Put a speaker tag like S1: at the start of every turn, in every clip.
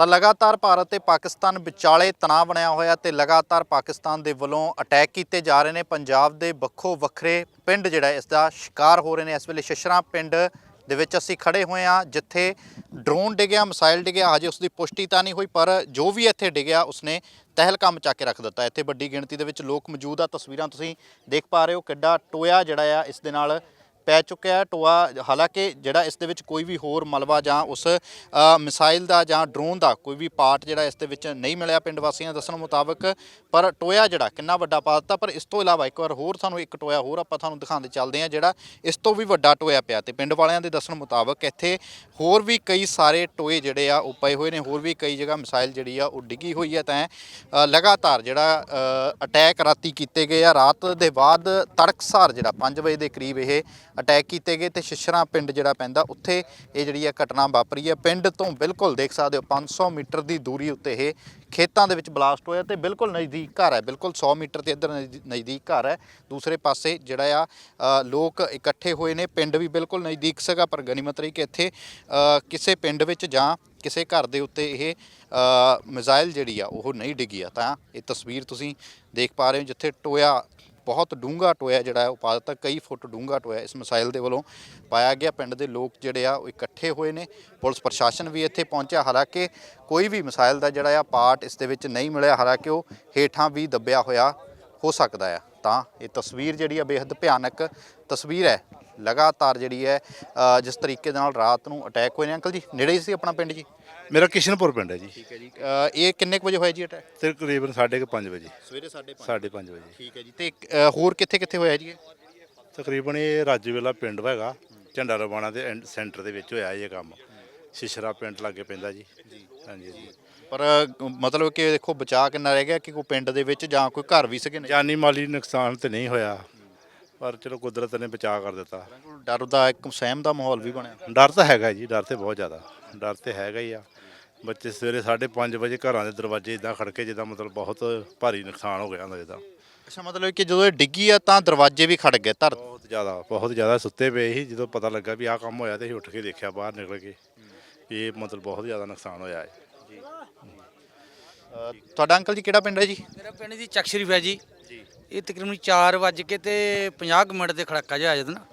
S1: ਤਾਂ ਲਗਾਤਾਰ ਭਾਰਤ ਤੇ ਪਾਕਿਸਤਾਨ ਵਿਚਾਲੇ ਤਣਾਅ ਬਣਿਆ ਹੋਇਆ ਤੇ ਲਗਾਤਾਰ ਪਾਕਿਸਤਾਨ ਦੇ ਵੱਲੋਂ ਅਟੈਕ ਕੀਤੇ ਜਾ ਰਹੇ ਨੇ। ਪੰਜਾਬ ਦੇ ਵੱਖੋ ਵੱਖਰੇ ਪਿੰਡ ਜਿਹੜਾ ਇਸ ਦਾ ਸ਼ਿਕਾਰ ਹੋ ਰਹੇ ਨੇ। ਇਸ ਵੇਲੇ ਸ਼ਸ਼ਰਾ ਪਿੰਡ ਦੇ ਵਿੱਚ ਅਸੀਂ ਖੜੇ ਹੋਏ ਹਾਂ, ਜਿੱਥੇ ਡਰੋਨ ਡਿੱਗਿਆ, ਮਿਸਾਈਲ ਡਿੱਗਿਆ। ਹਜੇ ਉਸ ਦੀ ਪੁਸ਼ਟੀ ਤਾਂ ਨਹੀਂ ਹੋਈ, ਪਰ ਜੋ ਵੀ ਇੱਥੇ ਡਿੱਗਿਆ, ਉਸਨੇ ਤਹਿਲ ਕੰਮ ਚੱਕ ਕੇ ਰੱਖ ਦਿੱਤਾ। ਇੱਥੇ ਵੱਡੀ ਗਿਣਤੀ ਦੇ ਵਿੱਚ ਲੋਕ ਮੌਜੂਦ ਆ। ਤਸਵੀਰਾਂ ਤੁਸੀਂ ਦੇਖ ਪਾ ਰਹੇ ਹੋ ਕਿੱਡਾ ਟੋਇਆ ਜਿਹੜਾ ਆ, ਇਸ ਦੇ ਨਾਲ ਪੈ ਚੁੱਕਿਆ ਹੈ ਟੋਆ, ਹਾਲਾਂਕਿ ਜਿਹੜਾ ਇਸ ਦੇ ਵਿੱਚ ਕੋਈ ਵੀ ਹੋਰ ਮਲਬਾ ਜਾਂ ਉਸ ਮਿਸਾਈਲ ਦਾ ਜਾਂ ਡਰੋਨ ਦਾ ਕੋਈ ਵੀ ਪਾਰਟ ਜਿਹੜਾ ਇਸ ਦੇ ਵਿੱਚ ਨਹੀਂ ਮਿਲਿਆ ਪਿੰਡ ਵਾਸੀਆਂ ਦੇ ਦੱਸਣ ਮੁਤਾਬਕ, ਪਰ ਟੋਇਆ ਜਿਹੜਾ ਕਿੰਨਾ ਵੱਡਾ ਪਾ ਦਿੱਤਾ ਪਰ ਇਸ ਤੋਂ ਇਲਾਵਾ ਇੱਕ ਵਾਰ ਹੋਰ ਸਾਨੂੰ ਇੱਕ ਟੋਇਆ ਹੋਰ ਆਪਾਂ ਤੁਹਾਨੂੰ ਦਿਖਾਉਂਦੇ ਚੱਲਦੇ ਹਾਂ, ਜਿਹੜਾ ਇਸ ਤੋਂ ਵੀ ਵੱਡਾ ਟੋਇਆ ਪਿਆ ਤੇ ਪਿੰਡ ਵਾਲਿਆਂ ਦੇ ਦੱਸਣ ਮੁਤਾਬਕ ਇੱਥੇ ਹੋਰ ਵੀ ਕਈ ਸਾਰੇ ਟੋਏ ਜਿਹੜੇ ਆ ਉਹ ਪਏ ਹੋਏ ਨੇ, ਹੋਰ ਵੀ ਕਈ ਜਗ੍ਹਾ ਮਿਸਾਈਲ ਜਿਹੜੀ ਆ ਉਹ ਡਿੱਗੀ ਹੋਈ ਹੈ ਤਾਂ ਲਗਾਤਾਰ ਜਿਹੜਾ ਅਟੈਕ ਰਾਤੀ ਕੀਤੇ ਗਏ ਆ, ਰਾਤ ਦੇ ਬਾਅਦ ਤੜਕਸਾਰ ਜਿਹੜਾ 5 ਵਜੇ ਦੇ ਕਰੀਬ ਇਹ ਅਟੈਕ ਕੀਤੇ ਗਏ ਤੇ ਸ਼ਿਸ਼ਰਾ ਪਿੰਡ ਜਿਹੜਾ ਪੈਂਦਾ ਉੱਥੇ ਇਹ ਜਿਹੜੀ ਆ ਘਟਨਾ ਵਾਪਰੀ ਹੈ। ਪਿੰਡ ਤੋਂ ਬਿਲਕੁਲ ਦੇਖ ਸਕਦੇ ਹੋ 500 ਮੀਟਰ ਦੀ ਦੂਰੀ ਉੱਤੇ ਇਹ ਖੇਤਾਂ ਦੇ ਵਿੱਚ ਬਲਾਸਟ ਹੋਇਆ ਤੇ ਬਿਲਕੁਲ ਨਜ਼ਦੀਕ ਘਰ ਹੈ ਬਿਲਕੁਲ 100 ਮੀਟਰ ਤੇ ਇੱਧਰ ਨਜ਼ਦੀ- ਨਜ਼ਦੀਕ ਘਰ ਹੈ। ਦੂਸਰੇ ਪਾਸੇ ਜਿਹੜਾ ਆ ਲੋਕ ਇਕੱਠੇ ਹੋਏ ਨੇ ਪਿੰਡ ਵੀ ਬਿਲਕੁਲ ਨਜ਼ਦੀਕ ਸੀਗਾ ਪਰ ਗਨੀਮਤ ਰਹੀ ਕਿ ਇੱਥੇ ਕਿਸੇ ਪਿੰਡ ਵਿੱਚ ਜਾਂ ਕਿਸੇ ਘਰ ਦੇ ਉੱਤੇ ਇਹ ਅ, ਮਿਜ਼ਾਈਲ ਜਿਹੜੀ ਆ ਉਹ ਨਹੀਂ ਡਿੱਗੀ ਆ। ਤਾਂ ਇਹ ਤਸਵੀਰ ਤੁਸੀਂ ਦੇਖ ਪਾ ਰਹੇ ਹੋ ਜਿੱਥੇ ਟੋਇਆ ਬਹੁਤ ਡੂੰਘਾ ਟੋਇਆ ਜਿਹੜਾ ਹੈ, ਉਹ ਪਾ ਦਿੱਤਾ, ਕਈ ਫੁੱਟ ਡੂੰਘਾ ਟੋਇਆ ਇਸ ਮਿਸਾਈਲ ਦੇ ਵੱਲੋਂ ਪਾਇਆ ਗਿਆ। ਪਿੰਡ ਦੇ ਲੋਕ ਜਿਹੜੇ ਆ, ਉਹ ਇਕੱਠੇ ਹੋਏ ਨੇ। ਪੁਲਿਸ ਪ੍ਰਸ਼ਾਸਨ ਵੀ ਇੱਥੇ ਪਹੁੰਚਿਆ। ਹਾਲਾਂਕਿ ਕੋਈ ਵੀ ਮਿਸਾਈਲ ਦਾ ਜਿਹੜਾ ਆ, ਪਾਰਟ ਇਸ ਦੇ ਵਿੱਚ ਨਹੀਂ ਮਿਲਿਆ। ਹਾਲਾਂਕਿ ਉਹ ਹੇਠਾਂ ਵੀ ਦੱਬਿਆ ਹੋਇਆ ਹੋ ਸਕਦਾ ਆ। ਤਾਂ ਇਹ ਤਸਵੀਰ ਜਿਹੜੀ ਆ ਬੇहद ਭਿਆਨਕ ਤਸਵੀਰ ਹੈ। ਲਗਾਤਾਰ ਜਿਹੜੀ ਹੈ ਜਿਸ ਤਰੀਕੇ ਦੇ ਨਾਲ ਰਾਤ ਨੂੰ ਅਟੈਕ ਹੋਏ ਨੇ। ਅੰਕਲ ਜੀ, ਨੇੜੇ ਹੀ ਸੀ ਆਪਣਾ ਪਿੰਡ ਜੀ?
S2: ਮੇਰਾ ਕਿਸ਼ਨਪੁਰ ਪਿੰਡ ਹੈ ਜੀ।
S1: ਠੀਕ ਹੈ ਜੀ। ਇਹ ਕਿੰਨੇ ਕੁ ਵਜੇ ਹੋਇਆ ਜੀ ਅਟੈਕ
S2: ਤਕਰੀਬਨ 5:30 ਵਜੇ।
S1: ਸਵੇਰੇ 5:30
S2: 5:30 ਵਜੇ।
S1: ਠੀਕ ਹੈ ਜੀ। ਤੇ ਅ, ਹੋਰ ਕਿੱਥੇ ਕਿੱਥੇ ਹੋਇਆ ਜੀ ਇਹ?
S2: ਤਕਰੀਬਨ ਇਹ ਰਾਜੂਵੇਲਾ ਪਿੰਡ ਹੈਗਾ। ਝੰਡਾ ਰਵਾਣਾ ਦੇ ਐਂਡ- ਸੈਂਟਰ ਦੇ ਵਿੱਚ ਹੋਇਆ ਇਹ ਕੰਮ। ਸ਼ਿਸ਼ਰਾ ਪਿੰਡ ਲਾਗੇ ਪੈਂਦਾ ਜੀ। ਹਾਂਜੀ ਜੀ
S1: ਪਰ ਅ, ਮਤਲਬ ਕਿ ਦੇਖੋ ਬਚਾ ਕਿੰਨਾ ਰਹਿ ਗਿਆ ਕਿ ਕੋਈ ਪਿੰਡ ਦੇ ਵਿੱਚ ਜਾਂ ਕੋਈ ਘਰ ਵੀ ਨੇ
S2: ਜਾਨੀ ਮਾਲੀ ਨੁਕਸਾਨ ਤੇ ਨਹੀਂ ਹੋਇਆ। ਪਰ ਚਲੋ ਕੁਦਰਤ ਨੇ ਬਚਾ ਕਰ ਦਿੱਤਾ।
S1: ਡਰ ਦਾ ਇੱਕ ਸਹਿਮ ਦਾ ਮਾਹੌਲ ਵੀ ਬਣਿਆ।
S2: ਡਰ ਤਾਂ ਹੈਗਾ ਜੀ ਡਰ ਤੇ ਬਹੁਤ ਜ਼ਿਆਦਾ। ਡਰ ਤੇ ਹੈਗਾ ਹੀ ਆ। ਬੱਚੇ ਸਵੇਰੇ 5:30 ਵਜੇ ਘਰਾਂ ਦੇ ਦਰਵਾਜ਼ੇ ਇਦਾਂ ਖੜਕੇ ਜਿੱਦਾਂ ਮਤਲਬ ਬਹੁਤ ਭਾਰੀ ਨੁਕਸਾਨ ਹੋ ਗਿਆ ਹੁੰਦਾ ਜਿੱਦਾਂ
S1: ਅੱਛਾ ਮਤਲਬ ਕਿ ਜਦੋਂ ਇਹ ਡਿੱਗੀ ਆ ਤਾਂ ਦਰਵਾਜ਼ੇ ਵੀ ਖੜ ਗਏ ਧਰ
S2: ਬਹੁਤ ਜ਼ਿਆਦਾ ਬਹੁਤ ਜ਼ਿਆਦਾ ਸੁੱਤੇ ਪਏ ਸੀ। ਜਦੋਂ ਪਤਾ ਲੱਗਾ ਵੀ ਆਹ ਕੰਮ ਹੋਇਆ ਤੇ ਅਸੀਂ ਉੱਠ ਕੇ ਦੇਖਿਆ ਬਾਹਰ ਨਿਕਲ ਕੇ। ਇਹ ਮਤਲਬ ਬਹੁਤ ਜ਼ਿਆਦਾ ਨੁਕਸਾਨ ਹੋਇਆ ਹੈ।
S1: ਅ, ਤੁਹਾਡਾ ਅੰਕਲ ਜੀ ਕਿਹੜਾ ਪਿੰਡ ਹੈ ਜੀ?
S3: ਮੇਰਾ ਪਿੰਡ ਦੀ ਚੱਕ ਸ਼ਰੀਫ ਹੈ ਜੀ। ਇਹ ਤਕਰੀਬਨ 4 ਵਜੇ ਕੇ ਤੇ 50 ਕੁ ਮਿੰਟ ਦੇ ਖੜਾਕਾ ਜਿਹਾ ਆ ਜਾਂਦਾ ਨਾ।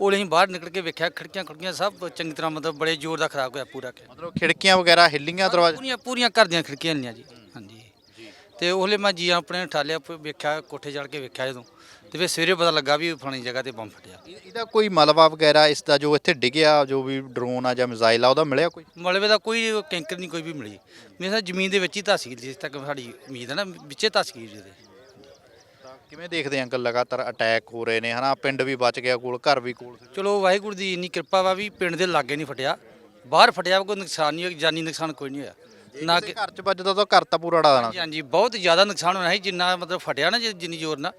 S3: ਉਹ ਅਸੀਂ ਬਾਹਰ ਨਿਕਲ ਕੇ ਵੇਖਿਆ ਖਿੜਕੀਆਂ ਖੜਕੀਆਂ ਸਭ ਚੰਗੀ ਤਰ੍ਹਾਂ ਮਤਲਬ ਬੜੇ ਜ਼ੋਰ ਦਾ ਖਰਾਬ ਹੋਇਆ ਪੂਰਾ ਕਿ।
S1: ਮਤਲਬ ਖਿੜਕੀਆਂ ਵਗੈਰਾ ਹਿੱਲੀਆਂ ਦਰਵਾਜ਼ੇ?
S3: ਪੂਰੀਆਂ ਪੂਰੀਆਂ ਘਰ ਦੀਆਂ ਖਿੜਕੀਆਂ ਲੀਆਂ ਜੀ। ਹਾਂਜੀ। ਤੇ ਉਹਲੇ ਮੈਂ ਜੀ ਆਪਣੇ ਠਾਲਿਆ ਵੇਖਿਆ ਕੋਠੇ ਚੜ ਕੇ ਵੇਖਿਆ ਜਦੋਂ। ਤੇ ਫਿਰ ਸਵੇਰੇ ਪਤਾ ਲੱਗਾ ਵੀ ਫਲਾਣੀ ਜਗ੍ਹਾ ਤੇ ਬੰਬ ਫਟਿਆ।
S1: ਇਹ- ਇਹਦਾ ਕੋਈ ਮਲਬਾ ਵਗੈਰਾ ਇਸ ਦਾ ਜੋ ਇੱਥੇ ਡਿੱਗਿਆ ਜੋ ਵੀ ਡਰੋਨ ਆ ਜਾਂ ਮਿਜ਼ਾਈਲ ਆ ਉਹਦਾ ਮਿਲਿਆ ਕੋਈ?
S3: ਮਲਬੇ ਦਾ ਕੋਈ ਕੈਂਕਰ ਨਹੀਂ ਕੋਈ ਵੀ ਮਿਲੀ। ਮੇਰੇ ਸਾਹ ਜ਼ਮੀਨ ਦੇ ਵਿੱਚ ਹੀ ਧਸ ਗਈ ਜਿਸ ਤੱਕ ਸਾਡੀ ਉਮੀਦ ਹੈ ਨਾ ਵਿੱਚੇ ਧਸ ਗਈ ਜਿਹਦੇ
S1: ਕਿਵੇਂ ਦੇਖਦੇ ਅੰਕਲ ਲਗਾਤਾਰ ਅਟੈਕ ਹੋ ਰਹੇ ਨੇ ਹਨਾ? ਪਿੰਡ ਵੀ ਬਚ ਗਿਆ ਕੋਲ ਘਰ ਵੀ ਕੋਲ ਸੀ।
S3: ਚਲੋ ਵਾਹਿਗੁਰੂ ਦੀ ਇੰਨੀ ਕਿਰਪਾ ਵਾ ਵੀ ਪਿੰਡ ਦੇ ਲਾਗੇ ਨਹੀਂ ਫਟਿਆ। ਬਾਹਰ ਫਟਿਆ ਵਾ, ਕੋਈ ਨੁਕਸਾਨ ਨਹੀਂ ਹੋਇਆ ਜਾਨੀ ਨੁਕਸਾਨ ਕੋਈ ਨਹੀਂ ਹੋਇਆ। ਨਾ
S1: ਕਿਸੇ
S3: ਕਿ
S1: ਘਰ ਚ ਵੱਜਦਾ ਤਾਂ ਘਰ ਤਾਂ ਪੂਰਾ ਡਾ ਦੇਣਾ
S3: ਹਾਂਜੀ ਹਾਂਜੀ ਬਹੁਤ ਜ਼ਿਆਦਾ ਨੁਕਸਾਨ ਹੋਣਾ ਸੀ ਜਿੰਨਾ ਮਤਲਬ ਫਟਿਆ ਨਾ ਜਿ- ਜਿੰਨੀ ਜ਼ੋਰ ਨਾਲ।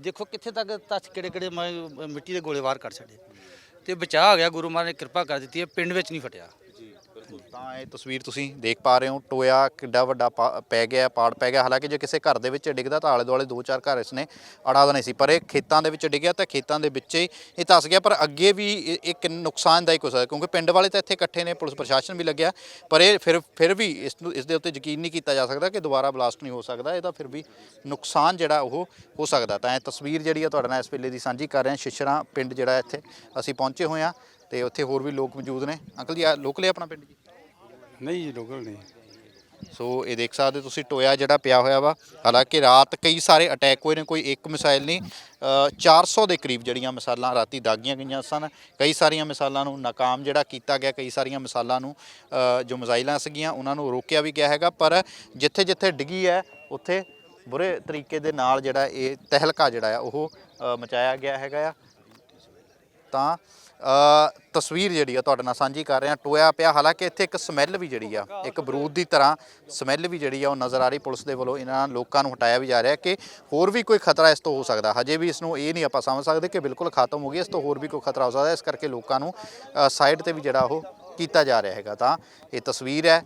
S3: ਦੇਖੋ ਕਿੱਥੇ ਤੱਕ ਤੱਕ ਕਿਹੜੇ ਕਿਹੜੇ ਮ- ਮਿੱਟੀ ਦੇ ਗੋਲੇ ਬਾਹਰ ਕੱਢ ਛੱਡੇ। ਤੇ ਬਚਾਅ ਹੋ ਗਿਆ ਗੁਰੂ ਮਹਾਰਾਜ ਨੇ ਕਿਰਪਾ ਕਰ ਦਿੱਤੀ ਹੈ ਪਿੰਡ ਵਿੱਚ ਨਹੀਂ ਫਟਿਆ।
S1: ਤਾਂ ਇਹ ਤਸਵੀਰ ਤੁਸੀਂ ਦੇਖ ਪਾ ਰਹੇ ਹੋ, ਟੋਇਆ ਕਿੱਡਾ ਵੱਡਾ ਪਾ- ਪੈ ਗਿਆ, ਪਾੜ ਪੈ ਗਿਆ। ਹਾਲਾਂਕਿ ਜੇ ਕਿਸੇ ਘਰ ਦੇ ਵਿੱਚ ਡਿੱਗਦਾ ਤਾਂ ਆਲੇ ਦੁਆਲੇ ਦੋ ਚਾਰ ਘਰ ਇਸਨੇ ਅੜਾ ਦੇਣੇ ਸੀ, ਪਰ ਇਹ ਖੇਤਾਂ ਦੇ ਵਿੱਚ ਡਿੱਗਿਆ ਤਾਂ ਖੇਤਾਂ ਦੇ ਵਿੱਚ ਹੀ ਇਹ ਧਸ ਗਿਆ, ਪਰ ਅੱਗੇ ਵੀ ਇਹ ਇਹ ਕਿੰਨ ਨੁਕਸਾਨਦਾਇਕ ਹੋ ਸਕਦਾ, ਕਿਉਂਕਿ ਪਿੰਡ ਵਾਲੇ ਤਾਂ ਇੱਥੇ ਇਕੱਠੇ ਨੇ, ਪੁਲਿਸ ਪ੍ਰਸ਼ਾਸਨ ਵੀ ਲੱਗਿਆ, ਪਰ ਇਹ ਫਿਰ ਫਿਰ ਵੀ ਇਸ ਨੂੰ, ਇਸ ਦੇ ਉੱਤੇ ਯਕੀਨ ਨਹੀਂ ਕੀਤਾ ਜਾ ਸਕਦਾ ਕਿ ਦੁਬਾਰਾ ਬਲਾਸਟ ਨਹੀਂ ਹੋ ਸਕਦਾ, ਇਹਦਾ ਫਿਰ ਵੀ ਨੁਕਸਾਨ ਜਿਹੜਾ ਉਹ ਹੋ ਸਕਦਾ। ਤਾਂ ਇਹ ਤਸਵੀਰ ਜਿਹੜੀ ਆ ਤੁਹਾਡੇ ਨਾਲ ਇਸ ਵੇਲੇ ਦੀ ਸਾਂਝੀ ਕਰ ਰਹੇ ਹਾਂ। ਸ਼ਿਸ਼ਰਾ ਪਿੰਡ ਜਿਹੜਾ ਇੱਥੇ ਅਸੀਂ ਪਹੁੰਚੇ ਹੋਏ ਹਾਂ। ਤੇ ਉੱਥੇ ਹੋਰ ਵੀ ਲੋਕ ਮੌਜੂਦ ਨੇ। ਅੰਕਲ ਜੀ ਆ ਲੋਕਲ ਹੈ ਆਪਣਾ ਪਿੰਡ ਜੀ?
S4: ਨਹੀਂ ਜੀ ਲੋਕਲ ਨਹੀਂ।
S1: ਸੋ ਇਹ ਦੇਖ ਸਕਦੇ ਹੋ ਤੁਸੀਂ ਟੋਇਆ ਜਿਹੜਾ ਪਿਆ ਹੋਇਆ ਵਾ। ਹਾਲਾਂਕਿ ਰਾਤ ਕਈ ਸਾਰੇ ਅਟੈਕ ਹੋਏ ਨੇ ਕੋਈ ਇੱਕ ਮਿਸਾਈਲ ਨਹੀਂ। ਅ, 400 ਦੇ ਕਰੀਬ ਜਿਹੜੀਆਂ ਮਿਸਾਲਾਂ ਰਾਤੀ ਦਾਗੀਆਂ ਗਈਆਂ ਸਨ। ਕਈ ਸਾਰੀਆਂ ਮਿਸਾਲਾਂ ਨੂੰ ਨਾਕਾਮ ਜਿਹੜਾ ਕੀਤਾ ਗਿਆ ਕਈ ਸਾਰੀਆਂ ਮਿਸਾਲਾਂ ਨੂੰ ਅ, ਜੋ ਮਿਜ਼ਾਈਲਾਂ ਸੀਗੀਆਂ ਉਹਨਾਂ ਨੂੰ ਰੋਕਿਆ ਵੀ ਗਿਆ ਹੈਗਾ। ਪਰ ਜਿੱਥੇ ਜਿੱਥੇ ਡਿੱਗੀ ਹੈ ਉੱਥੇ ਬੁਰੇ ਤਰੀਕੇ ਦੇ ਨਾਲ ਜਿਹੜਾ ਇਹ ਤਹਿਲਕਾ ਜਿਹੜਾ ਆ ਉਹ ਅ, ਮਚਾਇਆ ਗਿਆ ਹੈਗਾ ਆ। ਤਾਂ ਤਸਵੀਰ ਜਿਹੜੀ ਆ ਤੁਹਾਡੇ ਨਾਲ ਸਾਂਝੀ ਕਰ ਰਹੇ ਹਾਂ ਟੋਇਆ ਪਿਆ। ਹਾਲਾਂਕਿ ਇੱਥੇ ਇੱਕ ਸਮੈਲ ਵੀ ਜਿਹੜੀ ਆ, ਇੱਕ ਬਰੂਦ ਦੀ ਤਰ੍ਹਾਂ ਸਮੈਲ ਵੀ ਜਿਹੜੀ ਆ, ਉਹ ਨਜ਼ਰ ਆ ਰਹੀ ਪੁਲਿਸ ਦੇ ਵੱਲੋਂ। ਇਹਨਾਂ ਲੋਕਾਂ ਨੂੰ ਹਟਾਇਆ ਵੀ ਜਾ ਰਿਹਾ ਕਿ ਹੋਰ ਵੀ ਕੋਈ ਖਤਰਾ ਇਸ ਤੋਂ ਹੋ ਸਕਦਾ। ਹਜੇ ਵੀ ਇਸ ਨੂੰ ਇਹ ਨਹੀਂ ਆਪਾਂ ਸਮਝ ਸਕਦੇ ਕਿ ਬਿਲਕੁਲ ਖਤਮ ਹੋ ਗਈ, ਇਸ ਤੋਂ ਹੋਰ ਵੀ ਕੋਈ ਖਤਰਾ ਹੋ ਸਕਦਾ। ਇਸ ਕਰਕੇ ਲੋਕਾਂ ਨੂੰ ਸਾਈਡ ਤੇ ਵੀ ਜਿਹੜਾ ਉਹ ਕੀਤਾ ਜਾ ਰਿਹਾ ਹੈਗਾ ਤਾਂ ਇਹ ਤਸਵੀਰ ਹੈ।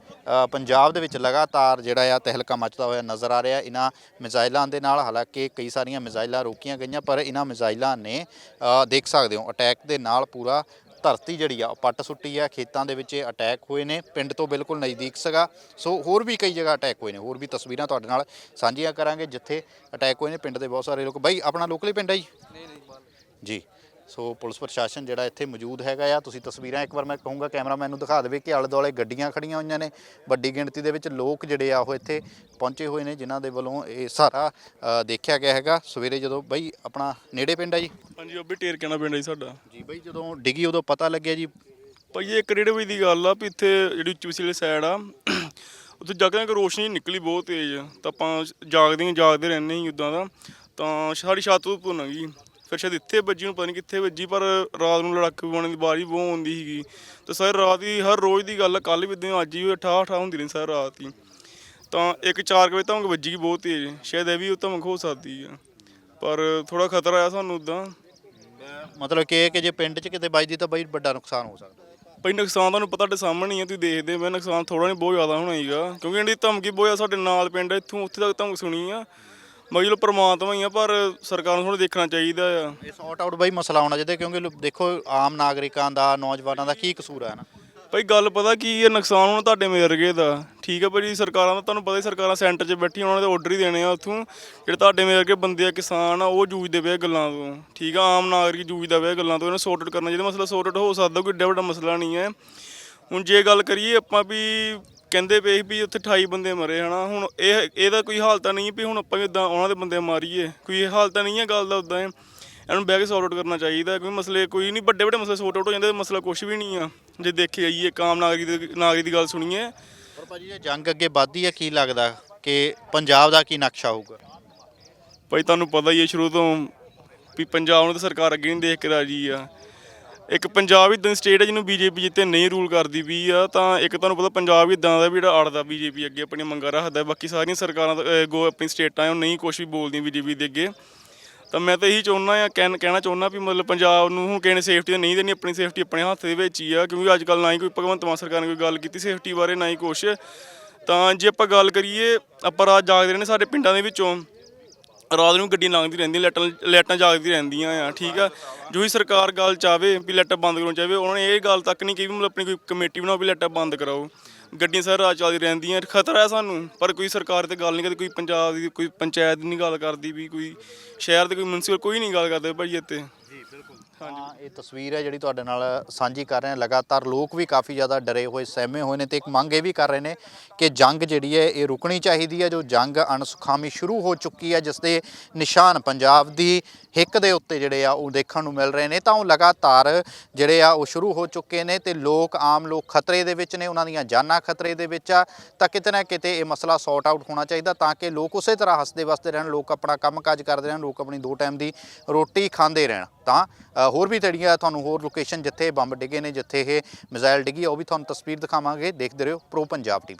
S1: ਪੰਜਾਬ ਦੇ ਵਿੱਚ ਲਗਾਤਾਰ ਜਿਹੜਾ ਆ ਤਹਿਲਕਾ ਮਚਦਾ ਹੋਇਆ ਨਜ਼ਰ ਆ ਰਿਹਾ। ਇਹਨਾਂ ਮਿਜ਼ਾਈਲਾਂ ਦੇ ਨਾਲ ਹਾਲਾਂਕਿ ਕਈ ਸਾਰੀਆਂ ਮਿਜ਼ਾਈਲਾਂ ਰੋਕੀਆਂ ਗਈਆਂ ਪਰ ਇਹਨਾਂ ਮਿਜ਼ਾਈਲਾਂ ਨੇ ਦੇਖ ਸਕਦੇ ਹੋ ਅਟੈਕ ਦੇ ਨਾਲ ਪੂਰਾ ਧਰਤੀ ਜਿਹੜੀ ਆ ਪੱਟ ਸੁੱਟੀ ਆ ਖੇਤਾਂ ਦੇ ਵਿੱਚ ਅਟੈਕ ਹੋਏ ਨੇ ਪਿੰਡ ਤੋਂ ਬਿਲਕੁਲ ਨਜ਼ਦੀਕ ਸੀਗਾ। ਸੋ ਹੋਰ ਵੀ ਕਈ ਜਗ੍ਹਾ ਅਟੈਕ ਹੋਏ ਨੇ ਹੋਰ ਵੀ ਤਸਵੀਰਾਂ ਤੁਹਾਡੇ ਨਾਲ ਸਾਂਝੀਆਂ ਕਰਾਂਗੇ ਜਿੱਥੇ ਅਟੈਕ ਹੋਏ ਨੇ ਪਿੰਡ ਦੇ ਬਹੁਤ ਸਾਰੇ ਲੋਕ। ਬਾਈ ਆਪਣਾ ਲੋਕਲੀ ਪਿੰਡ ਹੈ ਜੀ? ਜੀ। ਸੋ ਪੁਲਿਸ ਪ੍ਰਸ਼ਾਸਨ ਜਿਹੜਾ ਇੱਥੇ ਮੌਜੂਦ ਹੈਗਾ ਆ। ਤੁਸੀਂ ਤਸਵੀਰਾਂ ਇੱਕ ਵਾਰ ਮੈਂ ਕਹੂੰਗਾ ਕੈਮਰਾਮੈਨ ਨੂੰ ਦਿਖਾ ਦੇਵੇ ਕਿ ਆਲੇ ਦੁਆਲੇ ਗੱਡੀਆਂ ਖੜੀਆਂ ਹੋਈਆਂ ਨੇ। ਵੱਡੀ ਗਿਣਤੀ ਦੇ ਵਿੱਚ ਲੋਕ ਜਿਹੜੇ ਆ ਉਹ ਇੱਥੇ ਪਹੁੰਚੇ ਹੋਏ ਨੇ ਜਿਨ੍ਹਾਂ ਦੇ ਵੱਲੋਂ ਇਹ ਸਾਰਾ ਦੇਖਿਆ ਗਿਆ ਹੈਗਾ। ਸਵੇਰੇ ਜਦੋਂ ਬਾਈ ਆਪਣਾ ਨੇੜੇ ਪਿੰਡ ਹੈ ਜੀ?
S5: ਹਾਂਜੀ ਉਹ ਵੀ ਟੇਰ ਕਹਿਣਾ ਪਿੰਡ ਜੀ ਸਾਡਾ।
S1: ਜੀ ਬਾਈ ਜਦੋਂ ਡਿੱਗੀ ਉਦੋਂ ਪਤਾ ਲੱਗਿਆ ਜੀ?
S5: ਭਾਈ ਇਹ ਇੱਕ ਡੇਢ ਵਜੇ ਦੀ ਗੱਲ ਆ ਵੀ ਇੱਥੇ ਜਿਹੜੀ ਉੱਚੀ ਵਿਚਲੀ ਸਾਈਡ ਆ ਉੱਥੇ ਜਾ ਕੇ ਰੋਸ਼ਨੀ ਨਿਕਲੀ ਬਹੁਤ ਤੇਜ਼। ਤਾਂ ਆਪਾਂ ਜਾਗਦੇ ਹੀ ਜਾਗਦੇ ਰਹਿੰਦੇ ਸੀ ਉਦਾਂ ਦਾ। ਤਾਂ ਸਾਡੀ ਛੱਤ ਤੋਂ ਭੁੰਨ ਗਈ। ਫਿਰ ਸ਼ਾਇਦ ਇੱਥੇ ਵੱਜੀ ਨੂੰ ਪਤਾ ਨਹੀਂ ਕਿੱਥੇ ਵੱਜੀ ਪਰ ਰਾਤ ਨੂੰ ਲੜਾਕੇ ਪਾਉਣ ਦੀ ਬਾਰੀ ਬਹੁਤ ਆਉਂਦੀ ਸੀਗੀ। ਤੇ ਸਰ ਰਾਤ ਦੀ ਹਰ ਰੋਜ਼ ਦੀ ਗੱਲ ਕੱਲ ਵੀ ਇਦਾਂ ਅੱਜ ਵੀ ਠਾ ਠਾ ਹੁੰਦੀ ਰਹੀ ਸਰ ਰਾਤ ਹੀ ਤਾਂ ਇੱਕ 4 ਵਜੇ ਧਮਕ ਵੱਜੀ ਬਹੁਤ ਤੇਜ਼ ਸ਼ਾਇਦ ਇਹ ਵੀ ਧਮਕ ਹੋ ਸਕਦੀ ਆ। ਪਰ ਥੋੜਾ ਖਤਰਾ ਆ ਸਾਨੂੰ ਉਦਾਂ
S1: ਮਤਲਬ ਕਿ ਇਹ ਕਿ ਜੇ ਪਿੰਡ 'ਚ ਕਿਤੇ ਵੱਜਦੀ ਤਾਂ ਬਾਈ ਵੱਡਾ ਨੁਕਸਾਨ ਹੋ ਸਕਦਾ।
S5: ਭਾਈ ਨੁਕਸਾਨ ਤੁਹਾਨੂੰ ਪਤਾ ਤੁਹਾਡੇ ਸਾਹਮਣੇ ਹੀ ਆ ਤੁਸੀਂ ਦੇਖਦੇ ਮੈਂ ਨੁਕਸਾਨ ਥੋੜਾ ਨਹੀਂ ਬਹੁਤ ਜ਼ਿਆਦਾ ਹੋਣਾ ਹੀਗਾ ਕਿਉਂਕਿ ਇਹਦੀ ਧਮਕੀ ਬਹੁਤ ਸਾਡੇ ਨਾਲ ਪਿੰਡ ਇੱਥੋਂ ਉੱਥੇ ਤੱਕ ਧਮਕ ਸੁਣੀ ਆ। ਮੈਂ ਚਲੋ ਪ੍ਰਮਾਤਮਾ ਹੀ ਆ ਪਰ ਸਰਕਾਰ ਨੂੰ ਥੋੜਾ ਦੇਖਣਾ ਚਾਹੀਦਾ ਆ।
S1: ਇਹ ਸੌਟ ਆਊਟ ਬਾਈ ਮਸਲਾ ਹੋਣਾ ਚਾਹੀਦਾ ਕਿਉਂਕਿ ਲੋ- ਦੇਖੋ ਆਮ ਨਾਗਰਿਕਾਂ ਦਾ ਨੌਜਵਾਨਾਂ ਦਾ ਕੀ ਕਸੂਰ ਹੈ ਨਾ
S5: ਭਾਈ ਗੱਲ ਪਤਾ ਕੀ ਹੈ ਨੁਕਸਾਨ ਹੁਣ ਤੁਹਾਡੇ ਮਿਰਗੇ ਦਾ। ਠੀਕ ਹੈ ਭਾਜੀ ਸਰਕਾਰਾਂ ਦਾ ਤੁਹਾਨੂੰ ਪਤਾ ਹੀ ਸਰਕਾਰਾਂ ਸੈਂਟਰ 'ਚ ਬੈਠੀਆਂ ਉਹਨਾਂ ਦੇ ਆਰਡਰ ਹੀ ਦੇਣੇ ਆ ਉੱਥੋਂ। ਜਿਹੜੇ ਤੁਹਾਡੇ ਮਿਰਗੇ ਬੰਦੇ ਆ ਕਿਸਾਨ ਆ ਉਹ ਜੂਝਦੇ ਪਏ ਆ ਗੱਲਾਂ ਤੋਂ। ਠੀਕ ਆ ਆਮ ਨਾਗਰਿਕ ਜੂਝਦਾ ਪਿਆ ਗੱਲਾਂ ਤੋਂ ਇਹਨੂੰ ਸੌਰਟ ਆਊਟ ਕਰਨਾ ਚਾਹੀਦਾ। ਮਸਲਾ ਸੌਰਟ ਆਊਟ ਹੋ ਸਕਦਾ ਕੋਈ ਏਡਾ ਵੱਡਾ ਮਸਲਾ ਨਹੀਂ ਹੈ ਹੁਣ ਜੇ ਗੱਲ ਕਰੀਏ ਆਪਾਂ ਵੀ ਕਹਿੰਦੇ ਪਏ ਸੀ ਵੀ ਉੱਥੇ 28 ਬੰਦੇ ਮਰੇ ਹਨਾ ਹੁਣ ਇਹ ਇਹਦਾ ਕੋਈ ਹਾਲ ਤਾਂ ਨਹੀਂ ਵੀ ਹੁਣ ਆਪਾਂ ਵੀ ਇਦਾਂ ਉਹਨਾਂ ਦੇ ਬੰਦੇ ਮਾਰੀਏ ਕੋਈ ਇਹ ਹਾਲ ਤਾਂ ਨਹੀਂ ਹੈ ਗੱਲ ਦਾ ਉਦਾਂ ਇਹਨੂੰ ਬਹਿ ਕੇ ਸੌਰਟ ਆਊਟ ਕਰਨਾ ਚਾਹੀਦਾ ਕੋਈ ਮਸਲੇ ਕੋਈ ਨਹੀਂ ਵੱਡੇ ਵੱਡੇ ਮਸਲੇ ਸੌਰਟ ਆਊਟ ਹੋ ਜਾਂਦੇ ਮਸਲਾ ਕੁਝ ਵੀ ਨਹੀਂ ਆ। ਜੇ ਦੇਖੇ ਜਾਈਏ ਕਾਮ ਨਾਗਰਿਕ ਦੀ ਨਾਗਰਿਕ ਦੀ ਗੱਲ ਸੁਣੀਏ।
S1: ਪਰ ਭਾਜੀ ਜੇ ਜੰਗ ਅੱਗੇ ਵੱਧਦੀ ਹੈ ਕੀ ਲੱਗਦਾ ਕਿ ਪੰਜਾਬ ਦਾ ਕੀ ਨਕਸ਼ਾ ਹੋਊਗਾ?
S5: ਭਾਈ ਤੁਹਾਨੂੰ ਪਤਾ ਹੀ ਹੈ ਸ਼ੁਰੂ ਤੋਂ ਵੀ ਪੰਜਾਬ ਨੂੰ ਤਾਂ ਸਰਕਾਰ ਅੱਗੇ ਨਹੀਂ ਦੇਖ ਕੇ ਰਾਜੀ ਆ। ਇੱਕ ਪੰਜਾਬ ਇਦਾਂ ਸਟੇਟ ਹੈ ਜਿਹਨੂੰ ਬੀਜੇਪੀ ਜਿੱਤੇ ਨਹੀਂ ਰੂਲ ਕਰਦੀ ਵੀ ਆ ਤਾਂ ਇੱਕ ਤੁਹਾਨੂੰ ਪਤਾ ਪੰਜਾਬ ਇਦਾਂ ਦਾ ਵੀ ਜਿਹੜਾ ਅੜਦਾ ਬੀਜੇਪੀ ਅੱਗੇ ਆਪਣੀਆਂ ਮੰਗਾਂ ਰੱਖਦਾ ਬਾਕੀ ਸਾਰੀਆਂ ਸਰਕਾਰਾਂ ਦਾ ਅਹ, ਗੋ ਆਪਣੀ ਸਟੇਟਾਂ ਉਹ ਨਹੀਂ ਕੁਛ ਵੀ ਬੋਲਦੀਆਂ ਬੀਜੇਪੀ ਦੇ ਅੱਗੇ। ਤਾਂ ਮੈਂ ਤਾਂ ਇਹੀ ਚਾਹੁੰਦਾ ਆ ਕਹਿਣ ਕਹਿਣਾ ਚਾਹੁੰਦਾ ਵੀ ਮਤਲਬ ਪੰਜਾਬ ਨੂੰ ਹੁਣ ਕਿਸੇ ਨੇ ਸੇਫਟੀ ਨਹੀਂ ਦੇਣੀ ਆਪਣੀ ਸੇਫਟੀ ਆਪਣੇ ਹੱਥ ਦੇ ਵਿੱਚ ਹੀ ਆ ਕਿਉਂਕਿ ਅੱਜ ਕੱਲ ਨਾ ਹੀ ਕੋਈ ਭਗਵੰਤ ਮਾਨ ਸਰਕਾਰ ਨੇ ਕੋਈ ਗੱਲ ਕੀਤੀ ਸੇਫਟੀ ਬਾਰੇ ਨਾ ਹੀ ਕੁਛ। ਤਾਂ ਜੇ ਆਪਾਂ ਗੱਲ ਕਰੀਏ ਆਪਾਂ ਰਾਤ ਜਾਗਦੇ ਰਹਿੰਦੇ ਸਾਡੇ ਪਿੰਡਾਂ ਦੇ ਵਿੱਚੋਂ। ਰਾਤ ਨੂੰ ਗੱਡੀ ਲੰਘਦੀ ਰਹਿੰਦੀ, ਲਾਈਟਾਂ ਲਾਈਟਾਂ ਜਾਗਦੀ ਰਹਿੰਦੀਆਂ ਆ, ਠੀਕ ਆ? ਜੋ ਹੀ ਸਰਕਾਰ ਗੱਲ ਚਾਵੇ ਵੀ ਲਾਈਟਾਂ ਬੰਦ ਕਰੋ ਚਾਹਵੇ ਉਹਨਾਂ ਨੇ ਇਹ ਗੱਲ ਤੱਕ ਨਹੀਂ ਕਹੀ ਵੀ ਮਤਲਬ ਆਪਣੀ ਕੋਈ ਕਮੇਟੀ ਬਣਾਓ ਵੀ ਲਾਈਟਾਂ ਬੰਦ ਕਰਾਓ। ਗੱਡੀਆਂ ਸਾਰਾ ਰਾਤ ਚੱਲਦੀ ਰਹਿੰਦੀਆਂ, ਖਤਰਾ ਹੈ ਸਾਨੂੰ, ਪਰ ਕੋਈ ਸਰਕਾਰ ਤੇ ਗੱਲ ਨਹੀਂ ਕਰਦੀ, ਕੋਈ ਪੰਜਾਬ ਦੀ, ਕੋਈ ਪੰਚਾਇਤ ਦੀ ਨਹੀਂ ਗੱਲ ਕਰਦੀ ਵੀ ਕੋਈ ਸ਼ਹਿਰ ਦੇ ਕੋਈ ਮਿਊਨਿਸਪਲ ਕੋਈ ਨਹੀਂ ਗੱਲ ਕਰਦੇ ਭਾਈ ਇੱਥੇ।
S1: ਤਾਂ ਇਹ ਤਸਵੀਰ ਹੈ ਜਿਹੜੀ ਤੁਹਾਡੇ ਨਾਲ ਸਾਂਝੀ ਕਰ ਰਹੇ ਹਾਂ। ਲਗਾਤਾਰ ਲੋਕ ਵੀ ਕਾਫੀ ਜ਼ਿਆਦਾ ਡਰੇ ਹੋਏ, ਸਹਿਮੇ ਹੋਏ ਨੇ ਤੇ ਇੱਕ ਮੰਗ ਇਹ ਵੀ ਕਰ ਰਹੇ ਨੇ ਕਿ ਜੰਗ ਜਿਹੜੀ ਹੈ ਇਹ ਰੁਕਣੀ ਚਾਹੀਦੀ ਹੈ। ਜੋ ਜੰਗ ਅਣਸੁਖਾਮੀ ਸ਼ੁਰੂ ਹੋ ਚੁੱਕੀ ਹੈ, ਜਿਸ ਦੇ ਨਿਸ਼ਾਨ ਪੰਜਾਬ ਦੀ ਹਿੱਕ ਦੇ ਉੱਤੇ ਜਿਹੜੇ ਆ ਉਹ ਦੇਖਣ ਨੂੰ ਮਿਲ ਰਹੇ ਨੇ। ਤਾਂ ਉਹ ਲਗਾਤਾਰ ਜਿਹੜੇ ਆ ਉਹ ਸ਼ੁਰੂ ਹੋ ਚੁੱਕੇ ਨੇ ਤੇ ਲੋਕ, ਆਮ ਲੋਕ ਖਤਰੇ ਦੇ ਵਿੱਚ ਨੇ, ਉਹਨਾਂ ਦੀਆਂ ਜਾਨਾਂ ਖਤਰੇ ਦੇ ਵਿੱਚ ਆ। ਤਾਂ ਕਿਤੇ ਨਾ ਕਿਤੇ ਇਹ ਮਸਲਾ ਸੌਟ ਆਊਟ ਹੋਣਾ ਚਾਹੀਦਾ ਤਾਂ ਕਿ ਲੋਕ ਉਸੇ ਤਰ੍ਹਾਂ ਹੱਸਦੇ ਵਸਦੇ ਰਹਿਣ, ਲੋਕ ਆਪਣਾ ਕੰਮਕਾਜ ਕਰਦੇ ਰਹਿਣ, ਲੋਕ ਆਪਣੀ ਦੋ ਟਾਈਮ ਦੀ ਰੋਟੀ ਖਾਂਦੇ ਰਹਿਣ। ਤਾਂ ਹੋਰ ਵੀ ਜਿਹੜੀਆਂ ਤੁਹਾਨੂੰ ਹੋਰ ਲੋਕੇਸ਼ਨ ਜਿੱਥੇ ਬੰਬ ਡਿੱਗੇ ਨੇ, ਜਿੱਥੇ ਇਹ ਮਿਜ਼ਾਈਲ ਡਿੱਗੀ ਆ, ਉਹ ਵੀ ਤੁਹਾਨੂੰ ਤਸਵੀਰ ਦਿਖਾਵਾਂਗੇ। ਦੇਖਦੇ ਰਹੋ ਪ੍ਰੋ ਪੰਜਾਬ ਟੀਵੀ